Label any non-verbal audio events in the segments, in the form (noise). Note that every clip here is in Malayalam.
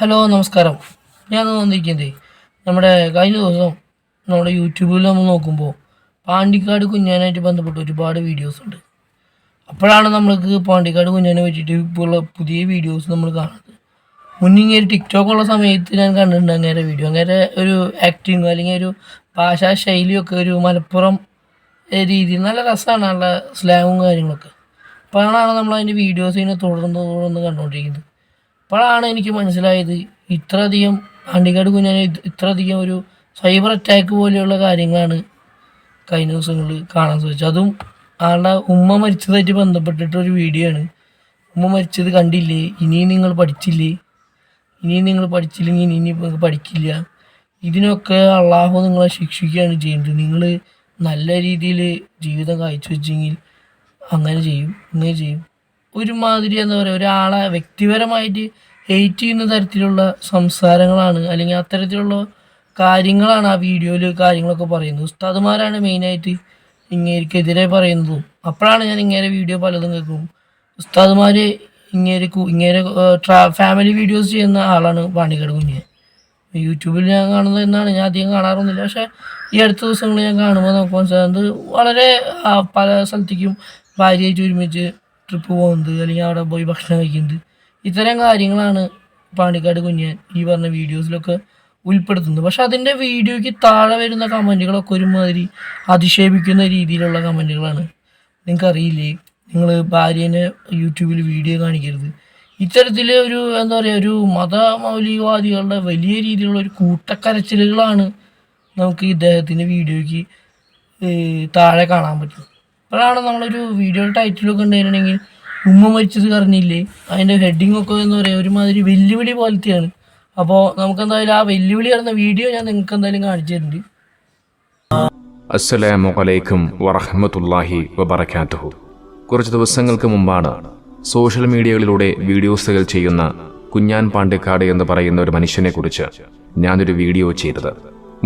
ഹലോ നമസ്കാരം. ഞാൻ വന്നിരിക്കുന്നത് നമ്മുടെ കഴിഞ്ഞ ദിവസം നമ്മുടെ യൂട്യൂബിൽ നമ്മൾ നോക്കുമ്പോൾ പാണ്ടിക്കാട് കുഞ്ഞാനായിട്ട് ബന്ധപ്പെട്ട് ഒരുപാട് വീഡിയോസ് ഉണ്ട്. അപ്പോഴാണ് നമ്മൾക്ക് പാണ്ടിക്കാട് കുഞ്ഞാനെ പറ്റിയിട്ട് ഇപ്പോഴുള്ള പുതിയ വീഡിയോസ് നമ്മൾ കാണുന്നത്. മുന്നിങ്ങനെ ഒരു ടിക്ടോക്ക് ഉള്ള സമയത്ത് ഞാൻ കണ്ടിട്ടുണ്ട് അങ്ങനെ വീഡിയോ അങ്ങനെ ഒരു ആക്ടിങ് അല്ലെങ്കിൽ ഒരു ഭാഷാ ശൈലിയൊക്കെ ഒരു മലപ്പുറം രീതി നല്ല രസമാണ്. നല്ല സ്ലാങ്ങും കാര്യങ്ങളൊക്കെ. അപ്പോഴാണ് നമ്മൾ അതിന്റെ വീഡിയോസ് ഇങ്ങനെ തുടർന്ന് തുടർന്ന് കണ്ടുകൊണ്ടിരിക്കുന്നത്. അപ്പോഴാണ് എനിക്ക് മനസ്സിലായത് ഇത്രയധികം പാണ്ടിക്കാട് കുഞ്ഞാനെ ഇത് ഇത്രയധികം ഒരു സൈബർ അറ്റാക്ക് പോലെയുള്ള കാര്യങ്ങളാണ് കഴിഞ്ഞ ദിവസങ്ങളിൽ കാണാൻ സാധിച്ചത്. അതും ആളുടെ ഉമ്മ മരിച്ചതായിട്ട് ബന്ധപ്പെട്ടിട്ടൊരു വീഡിയോ ആണ്. ഉമ്മ മരിച്ചത് കണ്ടില്ലേ? ഇനിയും നിങ്ങൾ പഠിച്ചില്ലേ? ഇനിയും നിങ്ങൾ പഠിച്ചില്ലെങ്കിൽ ഇനി നിങ്ങൾക്ക് പഠിക്കില്ല. ഇതിനൊക്കെ അള്ളാഹു നിങ്ങളെ ശിക്ഷിക്കുകയാണ് ചെയ്യുന്നത്. നിങ്ങൾ നല്ല രീതിയിൽ ജീവിതം കാഴ്ചവെച്ചെങ്കിൽ അങ്ങനെ ചെയ്യും ഇങ്ങനെ ചെയ്യും. ഒരുമാതിരി എന്താ പറയുക ഒരാളെ വ്യക്തിപരമായിട്ട് ഹെയ്റ്റ് ചെയ്യുന്ന തരത്തിലുള്ള സംസാരങ്ങളാണ് അല്ലെങ്കിൽ അത്തരത്തിലുള്ള കാര്യങ്ങളാണ് ആ വീഡിയോയിൽ കാര്യങ്ങളൊക്കെ പറയുന്നത്. ഉസ്താദുമാരാണ് മെയിനായിട്ട് ഇങ്ങേർക്കെതിരെ പറയുന്നതും. അപ്പോഴാണ് ഞാൻ ഇങ്ങേരെ വീഡിയോ പലതും കേൾക്കും. ഉസ്താദുമാർ ഇങ്ങേരെ ഇങ്ങനെ ഇങ്ങേരെ ട്രാ ഫാമിലി വീഡിയോസ് ചെയ്യുന്ന ആളാണ് പാണ്ടിക്കാട് കുഞ്ഞ്. യൂട്യൂബിൽ ഞാൻ കാണുന്നത് എന്നാണ് ഞാൻ അധികം കാണാറൊന്നുമില്ല. പക്ഷേ ഈ അടുത്ത ദിവസങ്ങളിൽ ഞാൻ കാണുമ്പോൾ മനസ്സിലാകുന്നത് വളരെ പല സ്ഥലത്തേക്കും ഭാര്യയായിട്ട് ഒരുമിച്ച് ട്രിപ്പ് പോകുന്നത് അല്ലെങ്കിൽ അവിടെ പോയി ഭക്ഷണം കഴിക്കുന്നത്. ഇത്തരം കാര്യങ്ങളാണ് പാണ്ടിക്കാട് കുഞ്ഞൻ ഈ പറഞ്ഞ വീഡിയോസിലൊക്കെ ഉൾപ്പെടുത്തുന്നത്. പക്ഷെ അതിന്റെ വീഡിയോയ്ക്ക് താഴെ വരുന്ന കമന്റുകളൊക്കെ ഒരുമാതിരി അധിക്ഷേപിക്കുന്ന രീതിയിലുള്ള കമന്റുകളാണ്. നിങ്ങൾക്കറിയില്ലേ നിങ്ങൾ ഭാര്യേനെ യൂട്യൂബിൽ വീഡിയോ കാണിക്കരുത്. ഇത്തരത്തിൽ ഒരു എന്താ പറയുക ഒരു മതമൗലികവാദികളുടെ വലിയ രീതിയിലുള്ള ഒരു കൂട്ടക്കരച്ചിലുകളാണ് നമുക്ക് ഇദ്ദേഹത്തിന്റെ വീഡിയോയ്ക്ക് താഴെ കാണാൻ പറ്റും അപ്പോഴാണ് നമ്മളൊരു വീഡിയോ ടൈറ്റിലൊക്കെ ഉണ്ടായിരുന്നെങ്കിൽ ഉമ്മ മരിച്ചത് കറിഞ്ഞില്ലേ അതിന്റെ ഹെഡിങ് ഒക്കെ എന്ന് പറയുക ഒരുമാതിരി വെല്ലുവിളി പോലത്തെയാണ്. അപ്പോൾ നമുക്ക് എന്തായാലും ആ വെല്ലുവിളി അറിയുന്ന വീഡിയോ ഞാൻ നിങ്ങൾക്ക് എന്തായാലും കാണിച്ചു തരുന്നുണ്ട് അസ്സലാമു അലൈക്കും വറഹ്മത്തുള്ളാഹി വബറകാതുഹു. കുറച്ച് ദിവസങ്ങൾക്ക് മുമ്പാണ് സോഷ്യൽ മീഡിയകളിലൂടെ വീഡിയോസുകൾ ചെയ്യുന്ന കുഞ്ഞാൻ പാണ്ടിക്കാട് എന്ന് പറയുന്ന ഒരു മനുഷ്യനെക്കുറിച്ച് ഞാനൊരു വീഡിയോ ചെയ്തത്.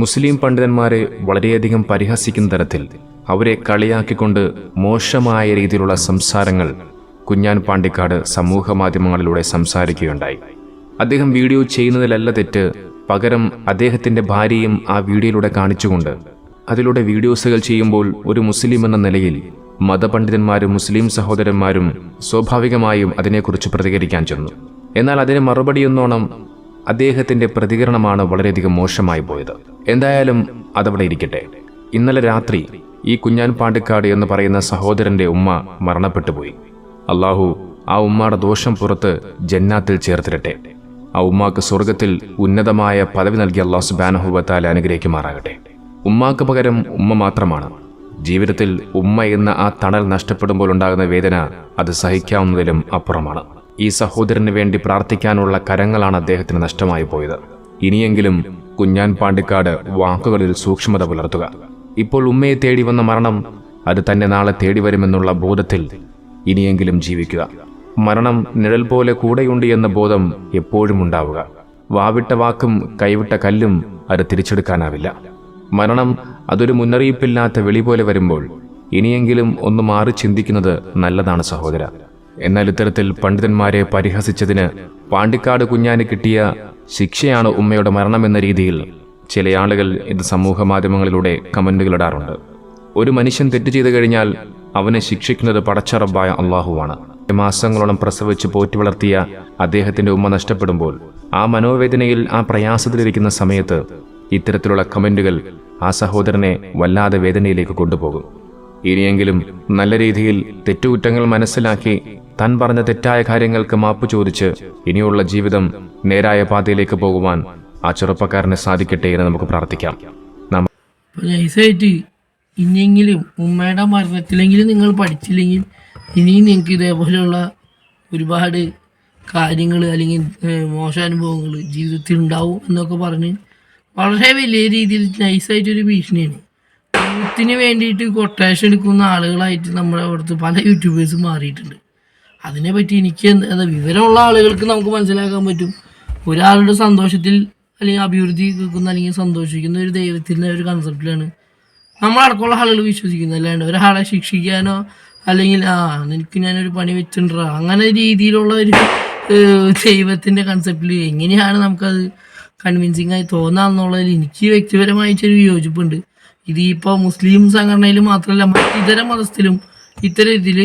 മുസ്ലിം പണ്ഡിതന്മാരെ വളരെയധികം പരിഹസിക്കുന്ന തരത്തിൽ അവരെ കളിയാക്കിക്കൊണ്ട് മോശമായ രീതിയിലുള്ള സംസാരങ്ങൾ കുഞ്ഞാൻ പാണ്ടിക്കാട് സമൂഹ മാധ്യമങ്ങളിലൂടെ സംസാരിക്കുകയുണ്ടായി. അദ്ദേഹം വീഡിയോ ചെയ്യുന്നതിലല്ല തെറ്റ് പകരം അദ്ദേഹത്തിന്റെ ഭാര്യയും ആ വീഡിയോയിലൂടെ കാണിച്ചുകൊണ്ട് അതിലൂടെ വീഡിയോസുകൾ ചെയ്യുമ്പോൾ ഒരു മുസ്ലിം എന്ന നിലയിൽ മതപണ്ഡിതന്മാരും മുസ്ലിം സഹോദരന്മാരും സ്വാഭാവികമായും അതിനെക്കുറിച്ച് പ്രതികരിക്കാൻ ചെന്നു. എന്നാൽ അതിന് മറുപടിയെന്നോണം അദ്ദേഹത്തിന്റെ പ്രതികരണമാണ് വളരെയധികം മോശമായി പോയത്. എന്തായാലും അതവിടെ ഇരിക്കട്ടെ. ഇന്നലെ രാത്രി ഈ കുഞ്ഞാൻ പാണ്ടിക്കാട് എന്ന് പറയുന്ന സഹോദരന്റെ ഉമ്മ മരണപ്പെട്ടുപോയി. അള്ളാഹു ആ ഉമ്മയുടെ ദോഷം പുറത്ത് ജന്നാത്തിൽ ചേർത്തിരട്ടെ ആ ഉമ്മാക്ക് സ്വർഗത്തിൽ ഉന്നതമായ പദവി നൽകി അള്ളാഹു സുബാനഹുബത്താൽ അനുഗ്രഹിക്കുമാറാകട്ടെ ഉമ്മാക്ക് പകരം ഉമ്മ മാത്രമാണ്. ജീവിതത്തിൽ ഉമ്മ എന്ന ആ തണൽ നഷ്ടപ്പെടുമ്പോൾ ഉണ്ടാകുന്ന വേദന അത് സഹിക്കാവുന്നതിലും അപ്പുറമാണ്. ഈ സഹോദരന് വേണ്ടി പ്രാർത്ഥിക്കാനുള്ള കരങ്ങളാണ് അദ്ദേഹത്തിന് നഷ്ടമായി പോയത്. ഇനിയെങ്കിലും കുഞ്ഞാൻ പാണ്ടിക്കാട് വാക്കുകളിൽ സൂക്ഷ്മത പുലർത്തുക. ഇപ്പോൾ ഉമ്മയെ തേടി വന്ന മരണം അത് തന്നെ നാളെ തേടി വരുമെന്നുള്ള ബോധത്തിൽ ഇനിയെങ്കിലും ജീവിക്കുക. മരണം നിഴൽ പോലെ കൂടെയുണ്ട് എന്ന ബോധം എപ്പോഴും ഉണ്ടാവുക. വാവിട്ട വാക്കും കൈവിട്ട കല്ലും അത് തിരിച്ചെടുക്കാനാവില്ല. മരണം അതൊരു മുന്നറിയിപ്പില്ലാത്ത വെളി പോലെ വരുമ്പോൾ ഇനിയെങ്കിലും ഒന്ന് മാറി ചിന്തിക്കുന്നത് നല്ലതാണ് സഹോദര. എന്നാൽ ഇത്തരത്തിൽ പണ്ഡിതന്മാരെ പരിഹസിച്ചതിന് പാണ്ടിക്കാട് കുഞ്ഞാന് കിട്ടിയ ശിക്ഷയാണ് ഉമ്മയുടെ മരണമെന്ന രീതിയിൽ ചില ആളുകൾ ഇത് സമൂഹ മാധ്യമങ്ങളിലൂടെ കമന്റുകളിടാറുണ്ട് ഒരു മനുഷ്യൻ തെറ്റ് ചെയ്തു കഴിഞ്ഞാൽ അവനെ ശിക്ഷിക്കുന്നത് പടച്ചറബായ അള്ളാഹുവാണ്. മാസങ്ങളോളം പ്രസവിച്ച് പോറ്റി വളർത്തിയ അദ്ദേഹത്തിന്റെ ഉമ്മ നഷ്ടപ്പെടുമ്പോൾ ആ മനോവേദനയിൽ ആ പ്രയാസത്തിലിരിക്കുന്ന സമയത്ത് ഇത്തരത്തിലുള്ള കമന്റുകൾ ആ സഹോദരനെ വല്ലാതെ വേദനയിലേക്ക് കൊണ്ടുപോകും. ഇനിയെങ്കിലും നല്ല രീതിയിൽ തെറ്റുകുറ്റങ്ങൾ മനസ്സിലാക്കി താൻ പറഞ്ഞ തെറ്റായ കാര്യങ്ങൾക്ക് മാപ്പ് ചോദിച്ച് ഇനിയുള്ള ജീവിതം നേരായ പാതയിലേക്ക് പോകുവാൻ ആ ചെറുപ്പക്കാരനെ സാധിക്കട്ടെ എന്ന് നമുക്ക് പ്രാർത്ഥിക്കാം. നൈസായിട്ട് ഇനിയെങ്കിലും ഉമ്മയുടെ മരണത്തിലെങ്കിലും നിങ്ങൾ പഠിച്ചില്ലെങ്കിൽ ഇനിയും നിങ്ങൾക്ക് ഇതേപോലെയുള്ള ഒരുപാട് കാര്യങ്ങൾ അല്ലെങ്കിൽ മോശ മോശാനുഭവങ്ങൾ ജീവിതത്തിൽ ഉണ്ടാവും എന്നൊക്കെ പറഞ്ഞ് വളരെ വലിയ രീതിയിൽ നൈസായിട്ടൊരു ഭീഷണിയാണ്. യൂത്തിന് വേണ്ടിയിട്ട് കൊട്ടേഷൻ എടുക്കുന്ന ആളുകളായിട്ട് നമ്മുടെ അവിടുത്തെ പല യൂട്യൂബേഴ്സും മാറിയിട്ടുണ്ട്. അതിനെപ്പറ്റി എനിക്ക് വിവരമുള്ള ആളുകൾക്ക് നമുക്ക് മനസ്സിലാക്കാൻ പറ്റും. ഒരാളുടെ സന്തോഷത്തിൽ അല്ലെങ്കിൽ അഭിവൃദ്ധി കേൾക്കുന്ന അല്ലെങ്കിൽ സന്തോഷിക്കുന്ന ഒരു ദൈവത്തിന്റെ ഒരു കൺസെപ്റ്റിലാണ് നമ്മളടക്കമുള്ള ആളുകൾ വിശ്വസിക്കുന്നത് അല്ലാണ്ട് ഒരാളെ ശിക്ഷിക്കാനോ അല്ലെങ്കിൽ ആ നിനക്ക് ഞാനൊരു പണി വെച്ചിട്ടുണ്ടോ? അങ്ങനെ രീതിയിലുള്ള ഒരു ദൈവത്തിന്റെ കൺസെപ്റ്റിൽ എങ്ങനെയാണ് നമുക്കത് കൺവിൻസിങ് ആയി തോന്നാന്നുള്ളതിൽ എനിക്ക് വ്യക്തിപരമായിട്ടൊരു വിയോജിപ്പുണ്ട് ഇത് ഇപ്പോൾ മുസ്ലിം സംഘടനയിൽ മാത്രമല്ല മറ്റിതര മതസ്ഥിലും ഇത്തരം ഇതിൽ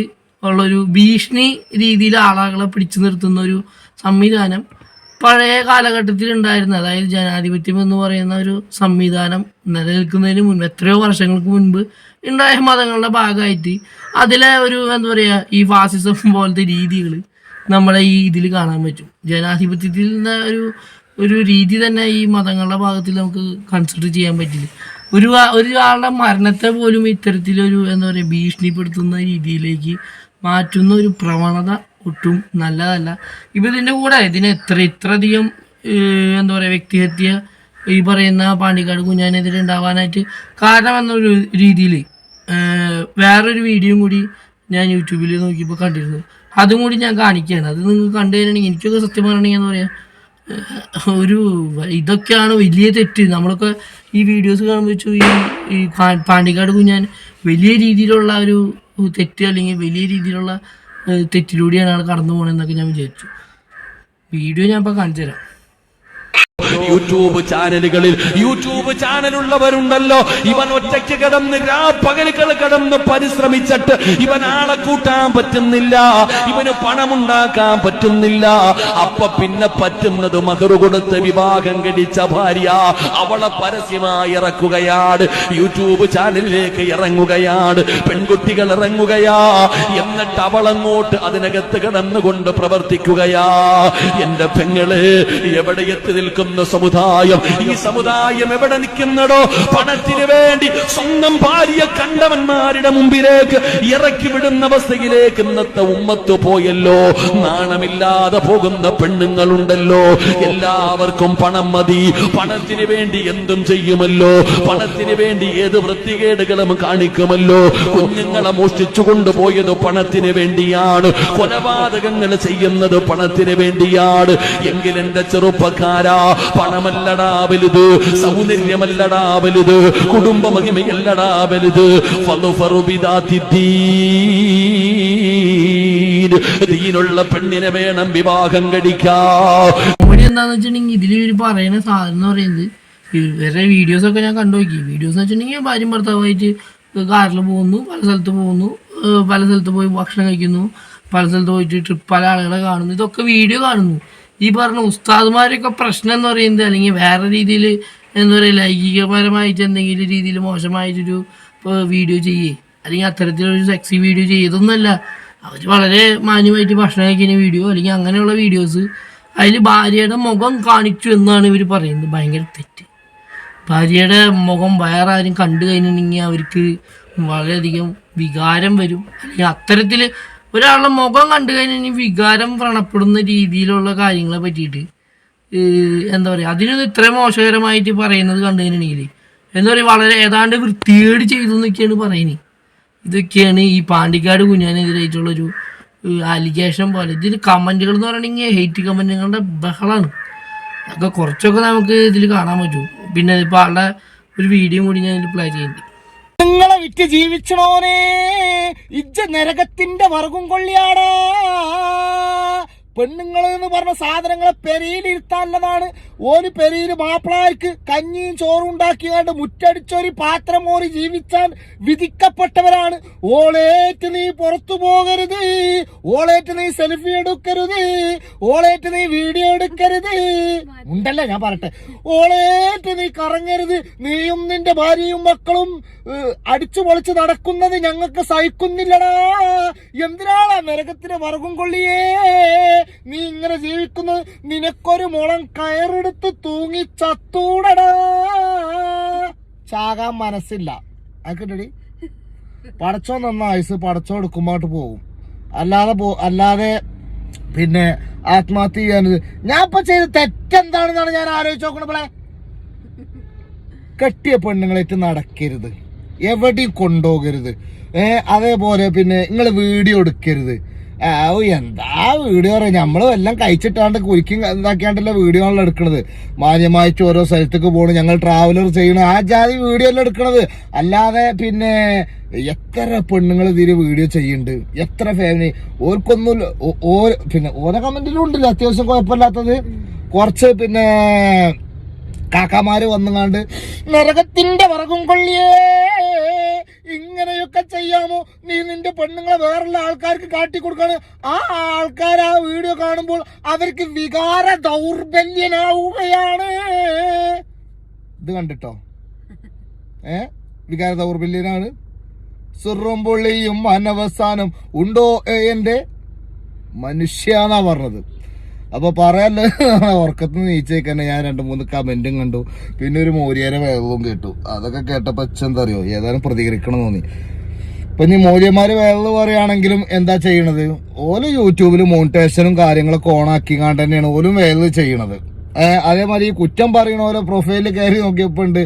ഉള്ളൊരു ഭീഷണി രീതിയിൽ ആളുകളെ പിടിച്ചു നിർത്തുന്ന ഒരു സംവിധാനം പഴയ കാലഘട്ടത്തിൽ ഉണ്ടായിരുന്ന അതായത് ജനാധിപത്യം എന്ന് പറയുന്ന ഒരു സംവിധാനം നിലനിൽക്കുന്നതിന് മുൻപ് എത്രയോ വർഷങ്ങൾക്ക് മുൻപ് ഉണ്ടായ മതങ്ങളുടെ ഭാഗമായിട്ട് അതിലെ ഒരു എന്താ പറയുക ഈ ഫാസിസം പോലത്തെ രീതികൾ നമ്മളെ ഈ ഇതിൽ കാണാൻ പറ്റും. ജനാധിപത്യത്തിൽ നിന്ന് ഒരു ഒരു രീതി തന്നെ ഈ മതങ്ങളുടെ ഭാഗത്തിൽ നമുക്ക് കൺസിഡർ ചെയ്യാൻ പറ്റില്ല. ഒരു ഒരാളുടെ മരണത്തെ പോലും ഇത്തരത്തിലൊരു എന്താ പറയുക ഭീഷണിപ്പെടുത്തുന്ന രീതിയിലേക്ക് മാറ്റുന്ന ഒരു പ്രവണത ഒട്ടും നല്ലതല്ല. ഇപ്പം ഇതിന്റെ കൂടെ ഇതിന് എത്ര ഇത്രയധികം എന്താ പറയുക വ്യക്തിഹത്യ ഈ പറയുന്ന പാണ്ടിക്കാട് കുഞ്ഞാനെതിരെ ഉണ്ടാവാനായിട്ട് കാരണം എന്നൊരു രീതിയിൽ വേറൊരു വീഡിയോയും കൂടി ഞാൻ യൂട്യൂബിൽ നോക്കിയപ്പോൾ കണ്ടിരുന്നു. അതും കൂടി ഞാൻ കാണിക്കുകയാണ്. അത് നിങ്ങൾക്ക് കണ്ടു തരണമെങ്കിൽ എനിക്കൊക്കെ സത്യം പറയണമെങ്കിൽ എന്താ പറയുക ഒരു ഇതൊക്കെയാണ് വലിയ തെറ്റ്. നമ്മളൊക്കെ ഈ വീഡിയോസ് കാണുമ്പോൾ വെച്ചു ഈ ഈ പാണ്ടിക്കാട് കുഞ്ഞാൻ വലിയ രീതിയിലുള്ള ഒരു തെറ്റ് അല്ലെങ്കിൽ വലിയ രീതിയിലുള്ള തെറ്റിലൂടെയാണ് ആൾ കടന്നു പോകണമെന്നൊക്കെ ഞാൻ വിചാരിച്ചു. വീഡിയോ ഞാൻ ഇപ്പോൾ കാണിച്ചു തരാം യൂട്യൂബ് ചാനലുകളിൽ യൂട്യൂബ് ചാനലുള്ളവരുണ്ടല്ലോ. ഇവൻ ഒറ്റയ്ക്ക് കിടന്ന് രാപ്പകലുകൾ കിടന്ന് പരിശ്രമിച്ചിട്ട് ഇവൻ ആളെ കൂട്ടാൻ പറ്റുന്നില്ല. ഇവന് പണമുണ്ടാക്കാൻ പറ്റുന്നില്ല. അപ്പൊ പിന്നെ പറ്റുന്നത് മഹറു കൊടുത്ത് വിവാഹം കഴിച്ച ഭാര്യ അവളെ പരസ്യമായി ഇറക്കുകയാണ്. യൂട്യൂബ് ചാനലിലേക്ക് ഇറങ്ങുകയാണ്. പെൺകുട്ടികൾ ഇറങ്ങുകയാ. എന്നിട്ട് അവളങ്ങോട്ട് അതിനകത്ത് കിടന്നുകൊണ്ട് പ്രവർത്തിക്കുകയാ. എന്റെ പെങ്ങൾ എവിടെ എത്തി നിൽക്കുന്ന സമുദായം ഈ സമുദായം. എവിടെ നിൽക്കുന്നടോ? പണത്തിന് വേണ്ടി സ്വന്തം ഭാര്യ കണ്ടവന്മാരുടെ മുമ്പിലേക്ക് ഇറക്കി വിടുന്ന അവസ്ഥയിലേക്ക് ഇന്നത്തെ ഉമ്മത്ത് പോയല്ലോ. നാണമില്ലാതെ പോകുന്ന പെണ്ണുങ്ങളുണ്ടല്ലോ. എല്ലാവർക്കും പണം മതി. പണത്തിന് വേണ്ടി എന്തും ചെയ്യുമല്ലോ. പണത്തിന് വേണ്ടി ഏത് വൃത്തികേടുകളും കാണിക്കുമല്ലോ. കുഞ്ഞുങ്ങളെ മോഷ്ടിച്ചു കൊണ്ടുപോയത് പണത്തിന് വേണ്ടിയാണ്. കൊലപാതകങ്ങൾ ചെയ്യുന്നത് പണത്തിന് വേണ്ടിയാണ്. എങ്കിൽ എന്റെ ചെറുപ്പക്കാരാ പണമല്ലടാ വലുത് സൗന്ദര്യമല്ലടാ വലുത് കുടുംബ മഹിമയല്ലടാ വലുത്. ദീനുള്ള പെണ്ണിനെ വേണം വിവാഹം കഴിക്കാം. എന്താന്ന് വെച്ചിട്ടുണ്ടെങ്കിൽ ഇതിൽ ഇവർ പറയുന്ന സാധനം എന്ന് പറയുന്നത് വേറെ വീഡിയോസ് ഒക്കെ ഞാൻ കണ്ടു നോക്കി. വീഡിയോസ് എന്ന് വെച്ചിട്ടുണ്ടെങ്കിൽ ഭാര്യയും ഭർത്താവായിട്ട് കാറിൽ പോകുന്നു പല സ്ഥലത്ത് പോകുന്നു പല സ്ഥലത്ത് പോയി ഭക്ഷണം കഴിക്കുന്നു പല സ്ഥലത്ത് പോയിട്ട് ട്രിപ്പ് പല ആളുകളെ കാണുന്നു. ഇതൊക്കെ വീഡിയോ കാണുന്നു. ഈ പറഞ്ഞ ഉസ്താദ്മാരൊക്കെ പ്രശ്നം എന്ന് പറയുന്നത് അല്ലെങ്കിൽ വേറെ രീതിയിൽ എന്താ പറയുക ലൈംഗികപരമായിട്ട് എന്തെങ്കിലും രീതിയിൽ മോശമായിട്ടൊരു വീഡിയോ ചെയ്യേ. അല്ലെങ്കിൽ അത്തരത്തിലൊരു സെക്സി വീഡിയോ ചെയ്തൊന്നുമല്ല അവർ വളരെ മാന്യമായിട്ട് ഭക്ഷണം കഴിക്കുന്ന വീഡിയോ അല്ലെങ്കിൽ അങ്ങനെയുള്ള വീഡിയോസ് അതിൽ ഭാര്യയുടെ മുഖം കാണിച്ചു എന്നാണ് ഇവർ പറയുന്നത്. ഭയങ്കര തെറ്റ്. ഭാര്യയുടെ മുഖം വേറെ ആരും കണ്ടു കഴിഞ്ഞിട്ടുണ്ടെങ്കിൽ അവർക്ക് വളരെയധികം വികാരം വരും. അല്ലെങ്കിൽ അത്തരത്തിൽ ഒരാളുടെ മുഖം കണ്ടു കഴിഞ്ഞാൽ വികാരം വ്രണപ്പെടുന്ന രീതിയിലുള്ള കാര്യങ്ങളെ പറ്റിയിട്ട് എന്താ പറയുക അതിനൊന്നും ഇത്ര മോശകരമായിട്ട് പറയുന്നത് കണ്ടു കഴിഞ്ഞിട്ടുണ്ടെങ്കിൽ എന്താ പറയുക വളരെ ഏതാണ്ട് വൃത്തികേട് ചെയ്തു എന്നൊക്കെയാണ് പറയുന്നത് ഇതൊക്കെയാണ് ഈ പാണ്ടിക്കാട് കുഞ്ഞാനെതിരായിട്ടുള്ളൊരു അലിഗേഷൻ പോലെ. ഇതിൽ കമന്റുകൾ എന്ന് പറയണമെങ്കിൽ ഹെയ്റ്റ് കമന്റുകളുടെ ബഹളാണ്. അതൊക്കെ കുറച്ചൊക്കെ നമുക്ക് ഇതിൽ കാണാൻ പറ്റും. പിന്നെ ഇപ്പോൾ ആളുടെ ഒരു വീഡിയോ കൂടി ഞാൻ ഇതിൽ പ്ലേ ചെയ്യുന്നുണ്ട്. നിങ്ങളെ വിറ്റ് ജീവിച്ചണോനെ ഇജ്ജ നരകത്തിന്റെ വർഗം കൊള്ളിയാടാ. പെണ്ണുങ്ങൾ എന്ന് പറഞ്ഞ സാധനങ്ങളെ പെരിയിലിരുത്താനുള്ളതാണ്. ഒരു പെരിയിൽ മാപ്പിളാർക്ക് കഞ്ഞിയും ചോറും ഉണ്ടാക്കിയാണ്ട് മുറ്റടിച്ചൊരു പാത്രം ഓറി ജീവിച്ചാൻ വിധിക്കപ്പെട്ടവരാണ്. ഓളേറ്റ് നീ പുറത്തു പോകരുത്. ഓളേറ്റ് നീ സെൽഫി എടുക്കരുത്. ഓളേറ്റ് നീ വീഡിയോ എടുക്കരുത്. ഉണ്ടല്ലേ? ഞാൻ പറട്ടെ ഓളേറ്റ് നീ കറങ്ങരുത്. നീയും നിന്റെ ഭാര്യയും മക്കളും അടിച്ചു പൊളിച്ച് നടക്കുന്നത് ഞങ്ങൾക്ക് സഹിക്കുന്നില്ലടാ. എന്തിനാളാ നരകത്തിന് വർഗം കൊള്ളിയേ? നീ ഇങ്ങനെ ജീവിക്കുന്നത് നിനക്കൊരു മുളം കയറെടുത്ത് തൂങ്ങി ചത്തൂടടാ. ചാകാൻ മനസ്സില്ല. ആക്കിട്ടടി പടച്ചോ നന്ന ആയുസ് പടച്ചോ എടുക്കുമ്പോട്ട് പോകും. അല്ലാതെ പോ അല്ലാതെ പിന്നെ ആത്മഹത്യ ചെയ്യാനത് ഞാൻ ഇപ്പൊ ചെയ്ത് തെറ്റെന്താണെന്നാണ് ഞാൻ ആലോചിച്ച് നോക്കണപ്പോളെ കെട്ടിയ പെണ്ണുങ്ങളായിട്ട് നടക്കരുത്. എവിടെയും കൊണ്ടുപോകരുത്. ഏഹ് അതേപോലെ പിന്നെ നിങ്ങൾ വീഡിയോ എടുക്കരുത്. എന്താ വീഡിയോ പറയാ നമ്മൾ എല്ലാം കഴിച്ചിട്ടാണ്ട് കുരിക്കും എന്താക്കിയാണ്ടല്ലോ വീഡിയോ ആണല്ലോ എടുക്കണത്. മാന്യമായിട്ട് ഓരോ സ്ഥലത്തേക്ക് പോകണം ഞങ്ങൾ ട്രാവലർ ചെയ്യണം. ആ ജാതി വീഡിയോ അല്ല എടുക്കണത്. അല്ലാതെ പിന്നെ എത്ര പെണ്ണുങ്ങൾ ഇതിന് വീഡിയോ ചെയ്യുന്നുണ്ട്. എത്ര ഫാമിലി ഓർക്കൊന്നും ഓ പിന്നെ ഓരോ കമന്റിലും ഉണ്ടല്ലോ. അത്യാവശ്യം കുഴപ്പമില്ലാത്തത്. കുറച്ച് പിന്നെ കാക്കാമാര് വന്നുകാണ്ട് നരകത്തിന്റെ വറകും കൊള്ളിയേ ഇങ്ങനെയൊക്കെ ചെയ്യാമോ? നീ നിന്റെ പെണ്ണുങ്ങളെ വേറുള്ള ആൾക്കാർക്ക് കാട്ടിക്കൊടുക്കാണ് ആ ആൾക്കാർ ആ വീഡിയോ കാണുമ്പോൾ അവർക്ക് വികാര ദൗർബല്യനാവുകയാണ്. ഇത് കണ്ടിട്ടോ? ഏ? വികാര ദൗർബല്യനാണ്. സ്വർവം പൊള്ളിയും അനവസാനം ഉണ്ടോ എന്റെ മനുഷ്യാന്നാ പറഞ്ഞത്. അപ്പൊ പറയാല്ലോ (laughs) ഉറക്കത്ത് നീച്ചേക്കന്നെ ഞാൻ രണ്ട് മൂന്ന് കമന്റും കണ്ടു. പിന്നെ ഒരു മോരിയാരെ വേഗവും കേട്ടു. അതൊക്കെ കേട്ടപ്പോ എന്താ അറിയോ? ഏതായാലും പ്രതികരിക്കണം തോന്നി. ഇപ്പൊ ഇനി മൂല്യന്മാര് വേറെ പറയുകയാണെങ്കിലും എന്താ ചെയ്യണത്? ഓൽ യൂട്യൂബിൽ മോണിറ്റേഷനും കാര്യങ്ങളൊക്കെ ഓണാക്കി കാണാൻ തന്നെയാണ് ഓലും വേറെ ചെയ്യണത്. അതേമാതിരി ഈ കുറ്റം പറയണ ഓരോ പ്രൊഫൈലിൽ കയറി നോക്കിയപ്പോ ഉണ്ട്.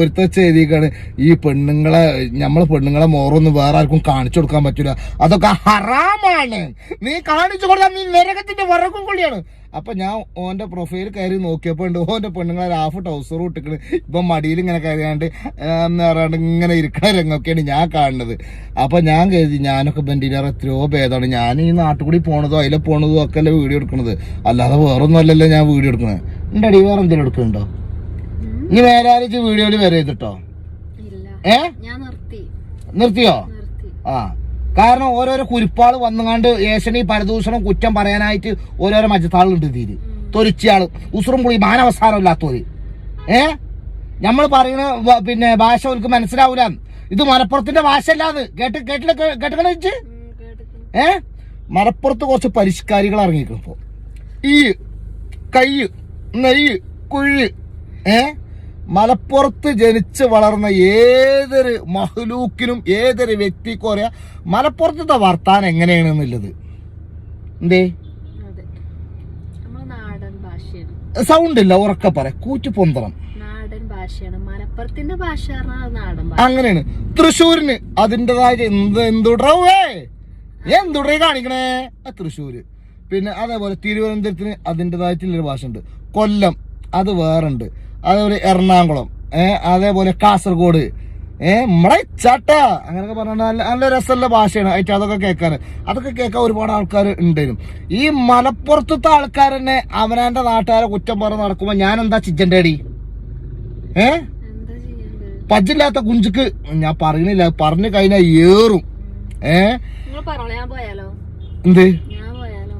ഒരുത്ത ചെയ്തിക്കാണ്. ഈ പെണ്ണുങ്ങളെ നമ്മളെ പെണ്ണുങ്ങളെ മോറൊന്നും വേറെ ആർക്കും കാണിച്ചു കൊടുക്കാൻ പറ്റൂല. അതൊക്കെ ഹറാമാണ്. നീ കാണിച്ചു കൊടുത്താൽ നീ നരകത്തിന്റെ വറക്കും കൊള്ളിയാണ്. അപ്പൊ ഞാൻ ഓന്റെ പ്രൊഫൈൽ കയറി നോക്കിയപ്പോ ഉണ്ട്. ഓന്റെ പെണ്ണുങ്ങളെ ഹാഫ് ടൗസർ ഇട്ടിക്കണ്. ഇപ്പൊ മടിയിൽ ഇങ്ങനെ കയറിയാണ്ട് എന്ന് പറയാണ്ട് ഇങ്ങനെ ഇരിക്കണ രംഗമൊക്കെയാണ് ഞാൻ കാണുന്നത്. അപ്പൊ ഞാൻ കരുതി ഞാനൊക്കെ ബെന്റിനാർ എത്രയോ ഭേദമാണ്. ഞാൻ ഈ നാട്ടിൽ കൂടി പോണതോ അതിലെ പോണതോ ഒക്കെ അല്ലേ വീഡിയോ എടുക്കണത്. അല്ലാതെ വേറൊന്നും അല്ലല്ലോ ഞാൻ വീഡിയോ എടുക്കണത്. എന്റെ അടി വേറെ എന്തെങ്കിലും എടുക്കുന്നുണ്ടോ? ഇനി വേറെ വീഡിയോയിൽ വരെ ചെയ്തിട്ടോ ഏ? നിർത്തിയോ? നിർത്തി. ആ. കാരണം ഓരോരോ കുരിപ്പാൾ വന്നുകൊണ്ട് ഏഷണി പരദൂഷണം കുറ്റം പറയാനായിട്ട് ഓരോരോ മജത്താളുണ്ട് തീര് തൊരിച്ചയാൾ ഉസുറും പുളി മാനവസാനം ഇല്ലാത്തവര് ഏ നമ്മൾ പറയുന്ന പിന്നെ ഭാഷ അവർക്ക് മനസ്സിലാവൂല. ഇത് മലപ്പുറത്തിന്റെ ഭാഷ അല്ലാന്ന് കേട്ട് കേട്ടില്ല കേട്ടുകളെ ഉം, ഏ? മലപ്പുറത്ത് കുറച്ച് പരിഷ്കാരികൾ ഇറങ്ങിയിരിക്കും ഇപ്പൊ. ഈ കൈ നെയ്യ് കുഴി ഏ? മലപ്പുറത്ത് ജനിച്ച് വളർന്ന ഏതൊരു മഹ്ലൂക്കിനും ഏതൊരു വ്യക്തിക്കും അറിയാം മലപ്പുറത്തെ വർത്താനം എന്തേ? നമ്മളെ നാടൻ ഭാഷയാണ്. സൗണ്ട് ഇല്ല ഉറക്ക പറ. കൂറ്റു പൊന്തണം അങ്ങനെയാണ്. തൃശ്ശൂരിന് അതിന്റെതായ എന്ത് എന്തുടറവേ എന്തുടേ കാണിക്കണേ? തൃശ്ശൂര്. പിന്നെ അതേപോലെ തിരുവനന്തപുരത്തിന് അതിന്റെതായിട്ടുള്ളൊരു ഭാഷ ഉണ്ട് കൊല്ലം അത് വേറുണ്ട്. അതേപോലെ എറണാകുളം അതേപോലെ കാസർഗോഡ് ഏഹ് നമ്മളെ ചാട്ട. അങ്ങനെയൊക്കെ പറഞ്ഞാൽ നല്ല നല്ല രസമുള്ള ഭാഷയാണ്. ആയിട്ട് അതൊക്കെ കേൾക്കാൻ അതൊക്കെ കേൾക്കാൻ ഒരുപാട് ആൾക്കാർ ഉണ്ടായിരുന്നു ഈ മലപ്പുറത്തത്തെ ആൾക്കാർ തന്നെ അവനാന്റെ നാട്ടുകാരെ കുറ്റം പറഞ്ഞ് നടക്കുമ്പോൾ ഞാൻ എന്താ ചിജന്റെ അടി ഏഹ് പജില്ലാത്ത കുഞ്ചുക്ക് ഞാൻ പറയണില്ല. പറഞ്ഞു കഴിഞ്ഞാൽ ഏറും. ഏഹ് എന്ത്?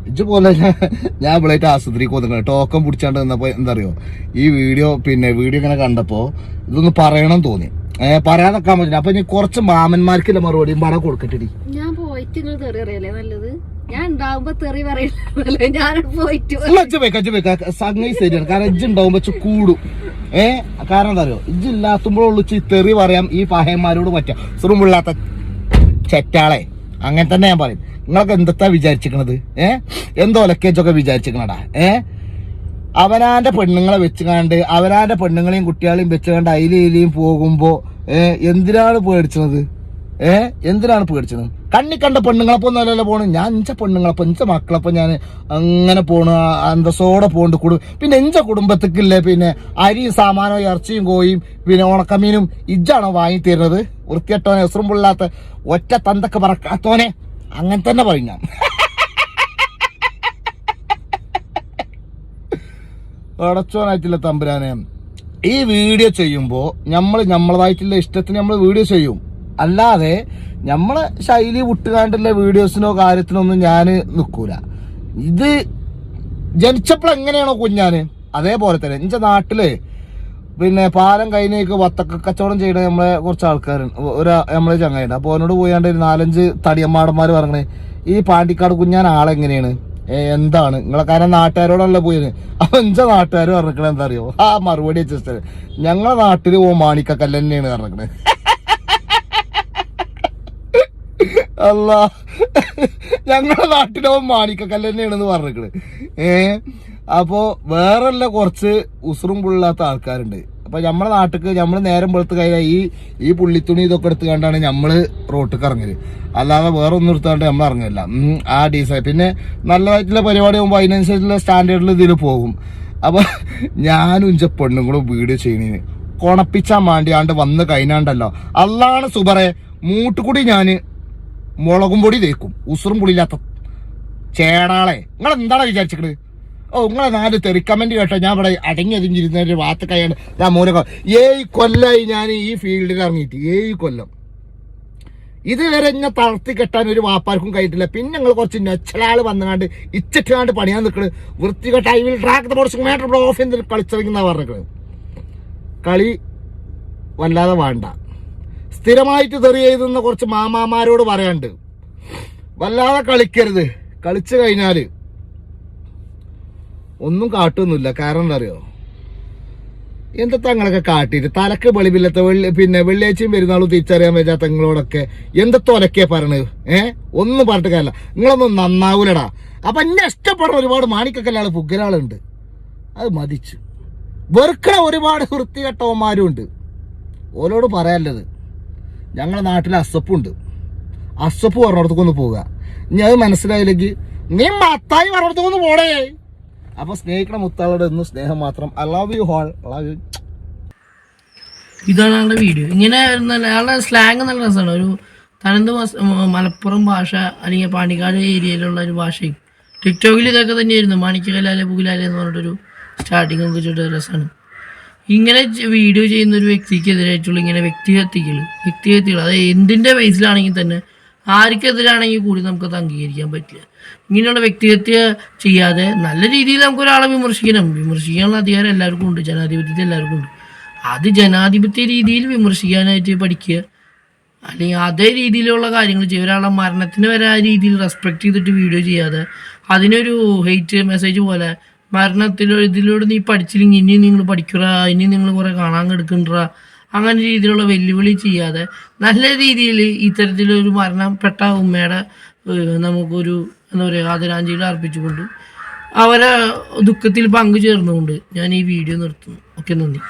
ഇജ്ജ് പോലെ ഞാൻ- ഇവിടെയായിട്ട് ആശുപത്രിക്ക് വന്നിട്ടുണ്ട് ടോക്കൺ പിടിച്ചാണ്ട് നിന്നപ്പോ എന്താ അറിയോ ഈ വീഡിയോ പിന്നെ വീഡിയോ ഇങ്ങനെ കണ്ടപ്പോ ഇതൊന്ന് പറയണം തോന്നി. ഏ പറയാതെക്കാൻ പറ്റില്ല. അപ്പൊ ഞാൻ കുറച്ച് മാമന്മാർക്കില്ല മറുപടിയും പടം കൊടുക്കട്ടെടി. ഞാൻ പോയിട്ട് നിങ്ങൾ തെറി അറിയല്ലേ നല്ലത്? ഞാൻ ഉണ്ടാവുമ്പോ തെറി പറയില്ലല്ലോ ഞാൻ പോയിട്ട് അല്ല ഇജ്ജ് വെക്ക ഇജ്ജ് വെക്ക സംഗതി ശരിയാണ്. കാരണം ഇജ്ജ് ഉണ്ടാവുമ്പോ ഇജ്ജ് കൂടും. ഏ കാരണം എന്താ അറിയോ ഇജ്ജ് ഇല്ലാത്തുമ്പോഴുള്ളൂ തെറി പറയാം ഈ പഹയന്മാരോട് പറ്റാം. സുറുമുള്ളാത്ത ചെറ്റാളെ. അങ്ങനെ തന്നെ ഞാൻ പറയും. നിങ്ങളൊക്കെ എന്തെത്താ വിചാരിച്ചിക്കണത്? ഏ? എന്തോ ലക്കേജൊക്കെ വിചാരിച്ചിക്കണടാ. ഏ? അവനാന്റെ പെണ്ണുങ്ങളെ വെച്ചുകാണ്ട് അവനാന്റെ പെണ്ണുങ്ങളെയും കുട്ടികളെയും വെച്ചുകാണ്ട് അയിലും പോകുമ്പോ ഏ എന്തിനാണ് പേടിച്ചത്? ഏ? എന്തിനാണ് പേടിച്ചത്? കണ്ണി കണ്ട പെണ്ണുങ്ങളെപ്പോ ഒന്നല്ലല്ലോ പോണു ഞാൻ ഇഞ്ച പെണ്ണുങ്ങളെപ്പോ ഇഞ്ച മക്കളെപ്പോ ഞാൻ അങ്ങനെ പോണു അന്തസ്സോടെ പോണ്ട് കൂടും പിന്നെ ഇഞ്ച കുടുംബത്തേക്കില്ലേ പിന്നെ അരിയും സാമാനവും ഇറച്ചിയും കോയും പിന്നെ ഉണക്കമീനും ഇജ്ജാണോ വാങ്ങി തരുന്നത് വൃത്തിയട്ടോനെ എസ്രും ഒറ്റ തന്തൊക്കെ പറക്കാത്തോനെ അങ്ങനെ തന്നെ പറയും ഞാൻ. അടച്ചോനായിട്ടില്ല തമ്പുരാനെ ഈ വീഡിയോ ചെയ്യുമ്പോൾ നമ്മൾ നമ്മളതായിട്ടുള്ള ഇഷ്ടത്തിന് നമ്മൾ വീഡിയോ ചെയ്യും. അല്ലാതെ നമ്മളെ ശൈലി വിട്ടുകാണ്ടുള്ള വീഡിയോസിനോ കാര്യത്തിനോ ഒന്നും ഞാൻ നിൽക്കൂല ഇത് ജനിച്ചപ്പോൾ എങ്ങനെയാണോ കുഞ്ഞാന്? അതേപോലെ തന്നെ എന്റെ നാട്ടിൽ പിന്നെ പാലം കഴിഞ്ഞേക്ക് വത്തക്ക കച്ചവടം ചെയ്യണ നമ്മളെ കുറച്ച് ആൾക്കാരുണ്ട്. ഒരു നമ്മളെ ചങ്ങായിട്ട് അപ്പൊ അവനോട് പോയാണ്ട് ഒരു നാലഞ്ച് തടിയമ്മാടന്മാർ പറഞ്ഞേ ഈ പാണ്ടിക്കാട് കുഞ്ഞാൻ ആളെങ്ങനെയാണ് എന്താണ്? നിങ്ങളെ കാരണം നാട്ടുകാരോടല്ല പോയത്? അപ്പൊ എന്റെ നാട്ടുകാർ പറഞ്ഞിക്കണ എന്താ അറിയോ ആ മറുപടി വെച്ചിട്ട് ഞങ്ങളെ നാട്ടിൽ ഓ മാണിക്കക്കല്ല് തന്നെയാണ് പറഞ്ഞിക്കണേ അല്ല ഞങ്ങളെ നാട്ടിലോ മാണിക്കക്കല്ല് തന്നെയാണെന്ന് പറഞ്ഞിക്കണ് ഏ അപ്പോ വേറെല്ല കുറച്ച് ഉസറും പുള്ളാത്ത ആൾക്കാരുണ്ട്. അപ്പോൾ നമ്മുടെ നാട്ടിക്ക് നമ്മൾ നേരം വെളുത്ത് കഴിഞ്ഞാൽ ഈ ഈ പുള്ളിത്തുണി ഇതൊക്കെ എടുത്ത് കണ്ടാണ് നമ്മൾ റോട്ടിക്ക് ഇറങ്ങൽ. അല്ലാതെ വേറെ ഒന്നും എടുത്താണ്ട് നമ്മൾ ഇറങ്ങില്ല ആ ഡിസൈൻ പിന്നെ നല്ലതായിട്ടുള്ള പരിപാടി ആകുമ്പോൾ അതിനനുസരിച്ചുള്ള സ്റ്റാൻഡേർഡിൽ ഇതിൽ പോകും. അപ്പോൾ ഞാനും ഇഞ്ച കൂടെ വീഡിയോ ചെയ്യണേന്. കൊണപ്പിച്ചാൻ വേണ്ടിയാണ്ട് വന്ന് കഴിഞ്ഞാണ്ടല്ലോ. അല്ലാണ് സുബറെ മൂട്ടുകൂടി ഞാൻ മുളകും പൊടി തേക്കും. ഉസറും പുളിയില്ലാത്ത ചേടാളെ. നിങ്ങൾ എന്താണ് വിചാരിച്ചിക്കണത് ഓ നിങ്ങളെ നാല് തെറി കമന്റ് കേട്ടോ. ഞാൻ ഇവിടെ അടങ്ങി അതിഞ്ഞിരുന്ന ഒരു വാത്ത് കൈയാണ്. ഞാൻ മൂലക ഏഴ് കൊല്ലായി ഞാൻ ഈ ഫീൽഡിൽ ഇറങ്ങിയിട്ട്. ഏഴ് കൊല്ലം. ഇതുവരെ എന്നെ തളർത്തി കെട്ടാൻ ഒരു വാപ്പാർക്കും കഴിഞ്ഞിട്ടില്ല. പിന്നെ ഞങ്ങൾ കുറച്ച് നെച്ചലാൾ വന്നുകൊണ്ട് ഇച്ചിട്ടാണ്ട് പണിയാൻ നിൽക്കണ്. വൃത്തികെട്ട I will track the matter of എന്തിൽ കളിച്ചിറങ്ങുന്ന പറഞ്ഞത് കളി വല്ലാതെ വേണ്ട. സ്ഥിരമായിട്ട് തെറി എഴുതുന്ന കുറച്ച് മാമാമാരോട് പറയാണ്ട് വല്ലാതെ കളിക്കരുത്. കളിച്ചു കഴിഞ്ഞാൽ ഒന്നും കാട്ടൊന്നുമില്ല. കാരണം എന്താ അറിയോ? എന്താ തങ്ങളൊക്കെ കാട്ടിയിട്ട് തലക്ക് വെളിവില്ലാത്ത വെള്ളി പിന്നെ വെള്ളിയാഴ്ചയും പെരുന്നാളും തിരിച്ചറിയാൻ പറ്റാത്ത തങ്ങളോടൊക്കെ എന്താ തൊലക്കേ പറയണത്? ഏ? ഒന്നും പറഞ്ഞിട്ട് കാര്യമില്ല. നിങ്ങളൊന്നും നന്നാവൂലടാ. അപ്പൊ എന്നെ ഇഷ്ടപ്പെടുന്ന ഒരുപാട് മാണിക്കല്ലാൾ പുകരാളുണ്ട്. അത് മതിച്ചു. വെറുക്കണ ഒരുപാട് വൃത്തികെട്ടവന്മാരും ഉണ്ട് ഓരോട് പറയാനുള്ളത് ഞങ്ങളുടെ നാട്ടിൽ അസപ്പുണ്ട്. അസപ്പ് പറഞ്ഞിടത്തേക്കൊന്ന് പോവുക. ഇനി അത് മനസ്സിലായില്ലെങ്കിൽ നീ മത്തായി പറഞ്ഞിടത്തേക്കൊന്ന് പോടേ. അപ്പൊ സ്നേഹിക്കണ മുത്താളോട് എന്നും സ്നേഹം മാത്രം. I love you whole love you ഇതാണ് ആളുടെ വീഡിയോ ഇങ്ങനെ നല്ല സ്ലാങ് നല്ല രസമാണ്. ഒരു തനത് മലപ്പുറം ഭാഷ അല്ലെങ്കിൽ പാണ്ടിക്കാട് ഏരിയയിലുള്ള ഒരു ഭാഷയും. ടിക്ടോക്കിൽ ഇതൊക്കെ തന്നെയായിരുന്നു. മാണിക്കലാലെ പുകിലാലെ എന്ന് പറഞ്ഞിട്ടൊരു സ്റ്റാർട്ടിങ് വെച്ചിട്ട് രസമാണ്. ഇങ്ങനെ വീഡിയോ ചെയ്യുന്ന ഒരു വ്യക്തിക്കെതിരായിട്ടുള്ള ഇങ്ങനെ വ്യക്തിഹത്യകൾ വ്യക്തിഹത്യകൾ അത് എന്തിന്റെ ബേസിലാണെങ്കിൽ തന്നെ ആർക്കെതിരാണെങ്കിൽ കൂടി നമുക്കത് അംഗീകരിക്കാൻ പറ്റില്ല. ഇങ്ങനെയുള്ള വ്യക്തിഹത്യ ചെയ്യാതെ നല്ല രീതിയിൽ നമുക്ക് ഒരാളെ വിമർശിക്കണം. വിമർശിക്കാനുള്ള അധികാരം എല്ലാവർക്കും ഉണ്ട്. ജനാധിപത്യത്തിൽ എല്ലാവർക്കും ഉണ്ട്. അത് ജനാധിപത്യ രീതിയിൽ വിമർശിക്കാനായിട്ട് പഠിക്കുക. അല്ലെങ്കിൽ അതേ രീതിയിലുള്ള കാര്യങ്ങൾ ചെയ്യുക. ഒരാളെ മരണത്തിന് വരെ ആ രീതിയിൽ റെസ്പെക്ട് ചെയ്തിട്ട് വീഡിയോ ചെയ്യാതെ അതിനൊരു ഹെയ്റ്റ് മെസ്സേജ് പോലെ മരണത്തിലോ ഇതിലൂടെ നീ പഠിച്ചില്ലെങ്കിൽ ഇനി നിങ്ങൾ പഠിക്കുക ഇനി നിങ്ങൾ കുറേ കാണാൻ കിടക്കണ്ട അങ്ങനെ രീതിയിലുള്ള വെല്ലുവിളി ചെയ്യാതെ നല്ല രീതിയിൽ ഇത്തരത്തിലൊരു മരണപ്പെട്ട ഉമ്മയുടെ നമുക്കൊരു എന്താ പറയുക ആദരാഞ്ജലി അർപ്പിച്ചുകൊണ്ട് അവരെ ദുഃഖത്തിൽ പങ്കുചേർന്നുകൊണ്ട് ഞാൻ ഈ വീഡിയോ നിർത്തുന്നു. ഓക്കെ നന്ദി.